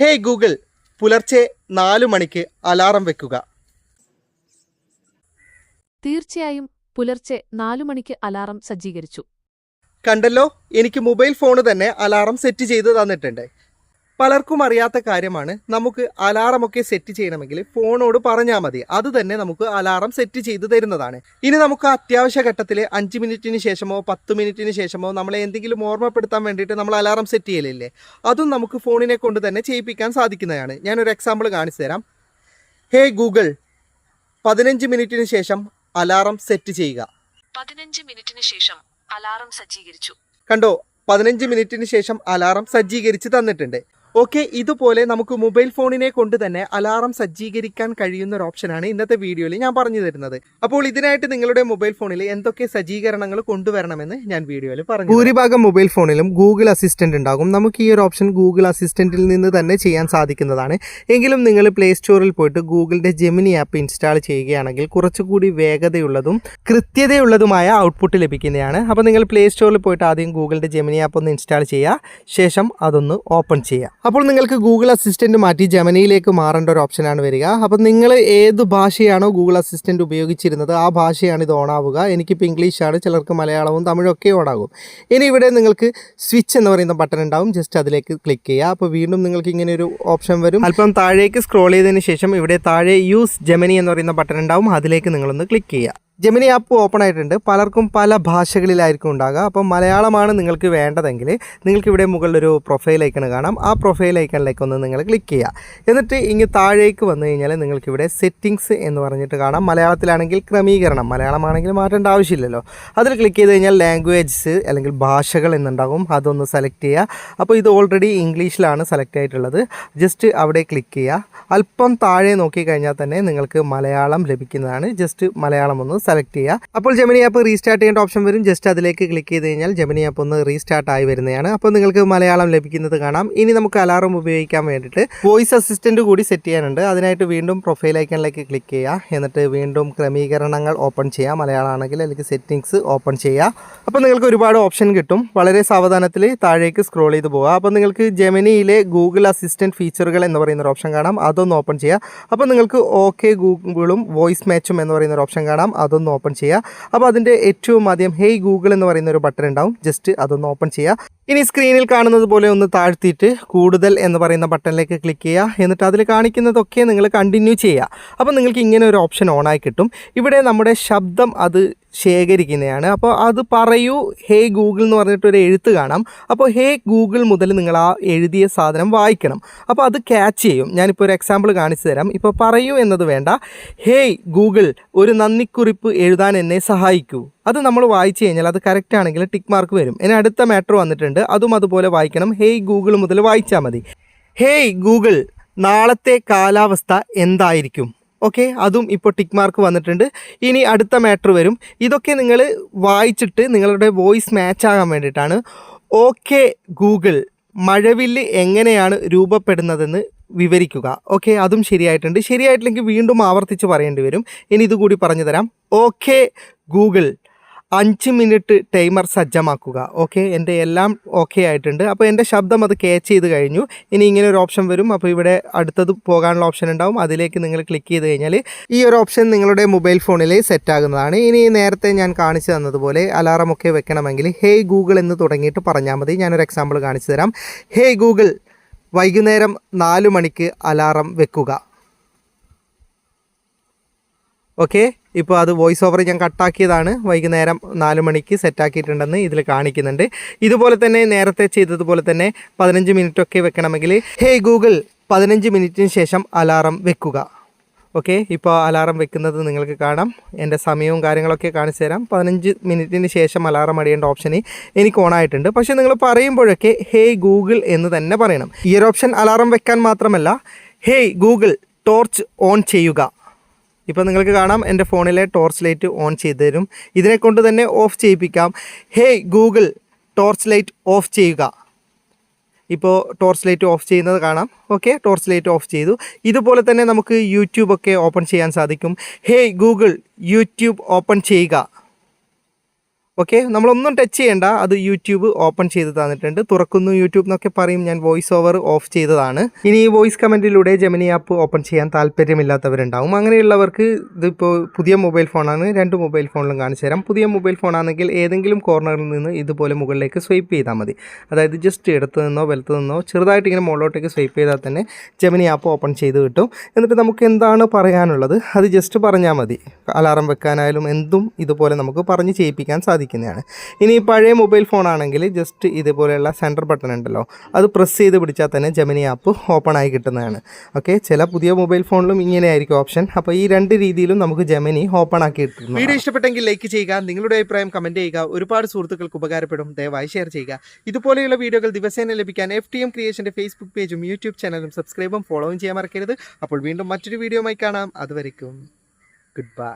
ഹേ Google പുലർച്ചെ നാലു മണിക്ക് അലാറം വെക്കുക. തീർച്ചയായും പുലർച്ചെ നാലു മണിക്ക് അലാറം സജ്ജീകരിച്ചു. കണ്ടല്ലോ എനിക്ക് മൊബൈൽ ഫോണ് തന്നെ അലാറം സെറ്റ് ചെയ്ത് തന്നിട്ടുണ്ട്. പലർക്കും അറിയാത്ത കാര്യമാണ് നമുക്ക് അലാറമൊക്കെ സെറ്റ് ചെയ്യണമെങ്കിൽ ഫോണോട് പറഞ്ഞാൽ മതി. അത് തന്നെ നമുക്ക് അലാറം സെറ്റ് ചെയ്ത് തരുന്നതാണ്. ഇനി നമുക്ക് അത്യാവശ്യ ഘട്ടത്തിൽ അഞ്ച് മിനിറ്റിന് ശേഷമോ പത്ത് മിനിറ്റിന് ശേഷമോ നമ്മളെ എന്തെങ്കിലും ഓർമ്മപ്പെടുത്താൻ വേണ്ടിയിട്ട് നമ്മൾ അലാറം സെറ്റ് ചെയ്യലില്ലേ? അതും നമുക്ക് ഫോണിനെ കൊണ്ട് തന്നെ ചെയ്യിപ്പിക്കാൻ സാധിക്കുന്നതാണ്. ഞാനൊരു എക്സാമ്പിൾ കാണിച്ചു തരാം. ഹേ ഗൂഗിൾ പതിനഞ്ച് മിനിറ്റിന് ശേഷം അലാറം സെറ്റ് ചെയ്യുക. പതിനഞ്ച് മിനിറ്റിന് ശേഷം അലാറം സജ്ജീകരിച്ചു. കണ്ടോ? പതിനഞ്ച് മിനിറ്റിന് ശേഷം അലാറം സജ്ജീകരിച്ച് തന്നിട്ടുണ്ട്. ഓക്കെ ഇതുപോലെ നമുക്ക് മൊബൈൽ ഫോണിനെ കൊണ്ട് തന്നെ അലാറം സജ്ജീകരിക്കാൻ കഴിയുന്ന ഒരു ഓപ്ഷനാണ് ഇന്നത്തെ വീഡിയോയിൽ ഞാൻ പറഞ്ഞു തരുന്നത്. അപ്പോൾ ഇതിനായിട്ട് നിങ്ങളുടെ മൊബൈൽ ഫോണിൽ എന്തൊക്കെ സജ്ജീകരണങ്ങൾ കൊണ്ടുവരണമെന്ന് ഞാൻ വീഡിയോയിൽ പറഞ്ഞു ഭൂരിഭാഗം മൊബൈൽ ഫോണിലും ഗൂഗിൾ അസിസ്റ്റന്റ് ഉണ്ടാകും. നമുക്ക് ഈ ഒരു ഓപ്ഷൻ ഗൂഗിൾ അസിസ്റ്റന്റിൽ നിന്ന് തന്നെ ചെയ്യാൻ സാധിക്കുന്നതാണ്. എങ്കിലും നിങ്ങൾ പ്ലേ സ്റ്റോറിൽ പോയിട്ട് ഗൂഗിളിന്റെ ജെമിനി ആപ്പ് ഇൻസ്റ്റാൾ ചെയ്യുകയാണെങ്കിൽ കുറച്ചുകൂടി വേഗതയുള്ളതും കൃത്യതയുള്ളതുമായ ഔട്ട്പുട്ട് ലഭിക്കുന്നതാണ്. അപ്പോൾ നിങ്ങൾ പ്ലേ സ്റ്റോറിൽ പോയിട്ട് ആദ്യം ഗൂഗിളിന്റെ ജെമിനി ആപ്പ് ഒന്ന് ഇൻസ്റ്റാൾ ചെയ്യുക. ശേഷം അതൊന്ന് ഓപ്പൺ ചെയ്യുക. അപ്പോൾ നിങ്ങൾക്ക് ഗൂഗിൾ അസിസ്റ്റന്റ് മാറ്റി ജമനിയിലേക്ക് മാറേണ്ട ഒരു ഓപ്ഷനാണ് വരിക. അപ്പോൾ നിങ്ങൾ ഏത് ഭാഷയാണോ ഗൂഗിൾ അസിസ്റ്റന്റ് ഉപയോഗിച്ചിരുന്നത് ആ ഭാഷയാണ് ഇത് ഓണാവുക എനിക്കിപ്പോൾ ഇംഗ്ലീഷാണ് ചിലർക്ക് മലയാളവും തമിഴും ഒക്കെ ഓണാകും ഇനി ഇവിടെ നിങ്ങൾക്ക് സ്വിച്ച് എന്ന് പറയുന്ന ബട്ടൺ ഉണ്ടാവും. ജസ്റ്റ് അതിലേക്ക് ക്ലിക്ക് ചെയ്യുക. അപ്പോൾ വീണ്ടും നിങ്ങൾക്ക് ഇങ്ങനെ ഒരു ഓപ്ഷൻ വരും. അല്പം താഴേക്ക് സ്ക്രോൾ ചെയ്തതിന് ശേഷം ഇവിടെ താഴെ യൂസ് ജമനി എന്ന് പറയുന്ന ബട്ടൺ ഉണ്ടാവും. അതിലേക്ക് നിങ്ങളൊന്ന് ക്ലിക്ക് ചെയ്യുക. ജെമിനി ആപ്പ് ഓപ്പൺ ആയിട്ടുണ്ട്. പലർക്കും പല ഭാഷകളിലായിരിക്കും ഉണ്ടാകുക അപ്പോൾ മലയാളമാണ് നിങ്ങൾക്ക് വേണ്ടതെങ്കിൽ നിങ്ങൾക്ക് ഇവിടെ മുകളിലൊരു പ്രൊഫൈൽ ഐക്കൺ കാണാം. ആ പ്രൊഫൈൽ ഐക്കണിലേക്ക് ഒന്ന് നിങ്ങൾ ക്ലിക്ക് ചെയ്യുക. എന്നിട്ട് ഇങ്ങ് താഴേക്ക് വന്നു കഴിഞ്ഞാൽ നിങ്ങൾക്കിവിടെ സെറ്റിങ്സ് എന്ന് പറഞ്ഞിട്ട് കാണാം. മലയാളത്തിലാണെങ്കിൽ ക്രമീകരണം. മലയാളമാണെങ്കിൽ മാറ്റേണ്ട ആവശ്യമില്ലല്ലോ. അതിൽ ക്ലിക്ക് ചെയ്ത് കഴിഞ്ഞാൽ ലാംഗ്വേജസ് അല്ലെങ്കിൽ ഭാഷകൾ എന്നുണ്ടാകും. അതൊന്ന് സെലക്ട് ചെയ്യുക. അപ്പോൾ ഇത് ഓൾറെഡി ഇംഗ്ലീഷിലാണ് സെലക്ട് ആയിട്ടുള്ളത്. ജസ്റ്റ് അവിടെ ക്ലിക്ക് ചെയ്യുക. അല്പം താഴെ നോക്കിക്കഴിഞ്ഞാൽ തന്നെ നിങ്ങൾക്ക് മലയാളം ലഭിക്കുന്നതാണ്. ജസ്റ്റ് മലയാളം ഒന്ന് സെലക്ട് ചെയ്യുക. അപ്പോൾ ജെമിനി ആപ്പ് റീസ്റ്റാർട്ട് ചെയ്യേണ്ട ഓപ്ഷൻ വരും. ജസ്റ്റ് അതിലേക്ക് ക്ലിക്ക് ചെയ്ത് കഴിഞ്ഞാൽ ജെമിനി ആപ്പ് ഒന്ന് റീസ്റ്റാർട്ട് ആയി വരുന്നതാണ്. അപ്പോൾ നിങ്ങൾക്ക് മലയാളം ലഭിക്കുന്നത് കാണാം. ഇനി നമുക്ക് അലാറം ഉപയോഗിക്കാൻ വേണ്ടിയിട്ട് വോയിസ് അസിസ്റ്റന്റ് കൂടി സെറ്റ് ചെയ്യാനുണ്ട്. അതിനായിട്ട് വീണ്ടും പ്രൊഫൈൽ ഐക്കണിലേക്ക് ക്ലിക്ക് ചെയ്യുക. എന്നിട്ട് വീണ്ടും ക്രമീകരണങ്ങൾ ഓപ്പൺ ചെയ്യുക. മലയാളം ആണെങ്കിൽ അല്ലെങ്കിൽ സെറ്റിങ്സ് ഓപ്പൺ ചെയ്യുക. അപ്പോൾ നിങ്ങൾക്ക് ഒരുപാട് ഓപ്ഷൻ കിട്ടും. വളരെ സാവധാനത്തിൽ താഴേക്ക് സ്ക്രോൾ ചെയ്ത് പോവുക. അപ്പോൾ നിങ്ങൾക്ക് ജെമിനിയിലെ ഗൂഗിൾ അസിസ്റ്റന്റ് ഫീച്ചറുകൾ എന്ന് പറയുന്ന ഒരു ഓപ്ഷൻ കാണാം. അതൊന്ന് ഓപ്പൺ ചെയ്യുക. അപ്പോൾ നിങ്ങൾക്ക് ഓക്കെ ഗൂഗിളും വോയിസ് മാച്ചും എന്ന് പറയുന്ന ഒരു ഓപ്ഷൻ കാണാം. അതൊന്ന് ഓപ്പൺ ചെയ്യുക അപ്പോൾ അതിന്റെ ഏറ്റവും ആദ്യം ഹേയ് ഗൂഗിൾ എന്ന് പറയുന്ന ഒരു ബട്ടൺ ഉണ്ടാവും. ജസ്റ്റ് അതൊന്ന് ഓപ്പൺ ചെയ്യുക ഇനി സ്ക്രീനിൽ കാണുന്നത് പോലെ ഒന്ന് താഴ്ത്തിയിട്ട് കൂടുതൽ എന്ന് പറയുന്ന ബട്ടണിലേക്ക് ക്ലിക്ക് ചെയ്യുക എന്നിട്ട് അതിൽ കാണിക്കുന്നതൊക്കെ നിങ്ങൾ കണ്ടിന്യൂ ചെയ്യുക അപ്പോൾ നിങ്ങൾക്ക് ഇങ്ങനെ ഒരു ഓപ്ഷൻ ഓൺ ആയി കിട്ടും. ഇവിടെ നമ്മുടെ ശബ്ദം അത് ശേഖരിക്കുന്നതാണ്. അപ്പോൾ അത് പറയൂ ഹേ ഗൂഗിൾ എന്ന് പറഞ്ഞിട്ടൊരു എഴുത്ത് കാണാം. അപ്പോൾ ഹേ ഗൂഗിൾ മുതൽ നിങ്ങൾ ആ എഴുതിയ സാധനം വായിക്കണം. അപ്പോൾ അത് ക്യാച്ച് ചെയ്യും. ഞാനിപ്പോൾ ഒരു എക്സാമ്പിൾ കാണിച്ചു തരാം. ഇപ്പോൾ പറയൂ എന്നത് വേണ്ട. ഹേയ് ഗൂഗിൾ ഒരു നന്ദിക്കുറിപ്പ് എഴുതാൻ എന്നെ സഹായിക്കൂ. അത് നമ്മൾ വായിച്ചു കഴിഞ്ഞാൽ അത് കറക്റ്റ് ആണെങ്കിൽ ടിക്ക് മാർക്ക് വരും. ഇനി അടുത്ത മാറ്റർ വന്നിട്ടുണ്ട്. അതും അതുപോലെ വായിക്കണം. ഹേയ് ഗൂഗിൾ മുതൽ വായിച്ചാൽ മതി. ഹേയ് ഗൂഗിൾ നാളത്തെ കാലാവസ്ഥ എന്തായിരിക്കും? ഓക്കെ അതും ഇപ്പോൾ ടിക്ക് മാർക്ക് വന്നിട്ടുണ്ട്. ഇനി അടുത്ത മാറ്റർ വരും. ഇതൊക്കെ നിങ്ങൾ വായിച്ചിട്ട് നിങ്ങളുടെ വോയിസ് മാച്ച് ആകാൻ വേണ്ടിയിട്ടാണ്. ഓക്കെ ഗൂഗിൾ മഴവില്ല് എങ്ങനെയാണ് രൂപപ്പെടുന്നതെന്ന് വിവരിക്കുക. ഓക്കെ അതും ശരിയായിട്ടുണ്ട്. ശരിയായിട്ടില്ലെങ്കിൽ വീണ്ടും ആവർത്തിച്ച് പറയേണ്ടി വരും. ഇനി ഇതുകൂടി പറഞ്ഞു തരാം. ഓക്കെ ഗൂഗിൾ അഞ്ച് മിനിറ്റ് ടൈമർ സജ്ജമാക്കുക. ഓക്കെ? എന്റെ എല്ലാം ഓക്കെ ആയിട്ടുണ്ട്. അപ്പോൾ എന്റെ ശബ്ദം അത് ക്യാച്ച് ചെയ്ത് കഴിഞ്ഞു. ഇനി ഇങ്ങനെ ഒരു ഓപ്ഷൻ വരും. അപ്പോൾ ഇവിടെ അടുത്തത് പോകാനുള്ള ഓപ്ഷൻ ഉണ്ടാവും. അതിലേക്ക് നിങ്ങൾ ക്ലിക്ക് ചെയ്ത് കഴിഞ്ഞാൽ ഈ ഒരു ഓപ്ഷൻ നിങ്ങളുടെ മൊബൈൽ ഫോണിൽ സെറ്റ് ആകുന്നതാണ് ഇനി നേരത്തെ ഞാൻ കാണിച്ചു തന്നതുപോലെ അലാറമൊക്കെ വെക്കണമെങ്കിൽ ഹേയ് ഗൂഗിൾ എന്ന് തുടങ്ങിയിട്ട് പറഞ്ഞാൽ മതി. ഞാനൊരു എക്സാമ്പിൾ കാണിച്ചു തരാം. ഹേയ് ഗൂഗിൾ വൈകുന്നേരം നാല് മണിക്ക് അലാറം വെക്കുക. ഓക്കെ ഇപ്പോൾ അത് വോയിസ് ഓവർ ഞാൻ കട്ടാക്കിയതാണ്. വൈകുന്നേരം നാല് മണിക്ക് സെറ്റാക്കിയിട്ടുണ്ടെന്ന് ഇതിൽ കാണിക്കുന്നുണ്ട്. ഇതുപോലെ തന്നെ നേരത്തെ ചെയ്തതുപോലെ തന്നെ പതിനഞ്ച് മിനിറ്റൊക്കെ വെക്കണമെങ്കിൽ ഹേ ഗൂഗിൾ പതിനഞ്ച് മിനിറ്റിന് ശേഷം അലാറം വെക്കുക. ഓക്കെ ഇപ്പോൾ അലാറം വെക്കുന്നത് നിങ്ങൾക്ക് കാണാം. എന്റെ സമയവും കാര്യങ്ങളൊക്കെ കാണിച്ചു തരാം. പതിനഞ്ച് മിനിറ്റിന് ശേഷം അലാറം അടിയേണ്ട ഓപ്ഷൻ എനിക്ക് ഓൺ ആയിട്ടുണ്ട് പക്ഷേ നിങ്ങൾ പറയുമ്പോഴൊക്കെ ഹേ ഗൂഗിൾ എന്ന് തന്നെ പറയണം. ഈ ഒരു ഓപ്ഷൻ അലാറം വെക്കാൻ മാത്രമല്ല ഹേയ് ഗൂഗിൾ ടോർച്ച് ഓൺ ചെയ്യുക. ഇപ്പോൾ നിങ്ങൾക്ക് കാണാം എന്റെ ഫോണിലെ ടോർച്ച് ലൈറ്റ് ഓൺ ചെയ്ത് തരും. ഇതിനെ കൊണ്ട് തന്നെ off ചെയ്യിപ്പിക്കാം. Hey Google torch light off ചെയ്യുക. ഇപ്പോൾ ടോർച്ച് ലൈറ്റ് ഓഫ് ചെയ്യുന്നത് കാണാം. ഓക്കെ ടോർച്ച് ലൈറ്റ് ഓഫ് ചെയ്തു. ഇതുപോലെ തന്നെ നമുക്ക് യൂട്യൂബൊക്കെ ഓപ്പൺ ചെയ്യാൻ സാധിക്കും. ഹേയ് ഗൂഗിൾ യൂട്യൂബ് ഓപ്പൺ ചെയ്യുക. ഓക്കെ നമ്മളൊന്നും ടച്ച് ചെയ്യേണ്ട. അത് യൂട്യൂബ് ഓപ്പൺ ചെയ്ത് തന്നിട്ടുണ്ട്. തുറക്കുന്നു യൂട്യൂബ് എന്നൊക്കെ പറയും. ഞാൻ വോയിസ് ഓവർ ഓഫ് ചെയ്തതാണ്. ഇനി ഈ വോയിസ് കമന്റിലൂടെ ജെമിനി ആപ്പ് ഓപ്പൺ ചെയ്യാൻ താല്പര്യമില്ലാത്തവരുണ്ടാവും. അങ്ങനെയുള്ളവർക്ക് ഇതിപ്പോൾ പുതിയ മൊബൈൽ ഫോണാണ് രണ്ട് മൊബൈൽ ഫോണിലും കാണിച്ചു തരാം. പുതിയ മൊബൈൽ ഫോണാണെങ്കിൽ ഏതെങ്കിലും കോർണറിൽ നിന്ന് ഇതുപോലെ മുകളിലേക്ക് സ്വൈപ്പ് ചെയ്താൽ മതി. അതായത് ജസ്റ്റ് ഇടത്തു നിന്നോ വലത്ത് നിന്നോ ചെറുതായിട്ട് ഇങ്ങനെ മുകളിലോട്ടേക്ക് സ്വൈപ്പ് ചെയ്താൽ തന്നെ ജെമിനി ആപ്പ് ഓപ്പൺ ചെയ്ത് കിട്ടും. എന്നിട്ട് നമുക്ക് എന്താണ് പറയാനുള്ളത്? അത് ജസ്റ്റ് പറഞ്ഞാൽ മതി. അലാറം വെക്കാനായാലും എന്തും ഇതുപോലെ നമുക്ക് പറഞ്ഞ് ചെയ്യിപ്പിക്കാൻ സാധിക്കുന്നതാണ് ഇനി പഴയ മൊബൈൽ ഫോൺ ആണെങ്കിൽ ജസ്റ്റ് ഇതുപോലെയുള്ള സെന്റർ ബട്ടൺ ഉണ്ടല്ലോ അത് പ്രസ് ചെയ്ത് പിടിച്ചാൽ തന്നെ ജമിനി ആപ്പ് ഓപ്പൺ ആയി കിട്ടുന്നതാണ്. ഓക്കെ ചില പുതിയ മൊബൈൽ ഫോണിലും ഇങ്ങനെ ആയിരിക്കും ഓപ്ഷൻ അപ്പോൾ ഈ രണ്ട് രീതിയിലും നമുക്ക് ജമിനി ഓപ്പൺ ആക്കി കിട്ടുന്നു വീഡിയോ ഇഷ്ടപ്പെട്ടെങ്കിൽ ലൈക്ക് ചെയ്യുക നിങ്ങളുടെ അഭിപ്രായം കമന്റ് ചെയ്യുക ഒരുപാട് സുഹൃത്തുക്കൾക്ക് ഉപകാരപ്പെടും. ദയവായി ഷെയർ ചെയ്യുക. ഇതുപോലെയുള്ള വീഡിയോകൾ ദിവസേന ലഭിക്കാൻ എഫ് ടി എം ക്രിയേഷന്റെ ഫേസ്ബുക്ക് പേജും യൂട്യൂബ് ചാനലും സബ്സ്ക്രൈബും ഫോളോയും ചെയ്യാൻ മറക്കരുത്. അപ്പോൾ വീണ്ടും മറ്റൊരു വീഡിയോ ആയി കാണാം. അതുവരെക്കും ഗുഡ് ബൈ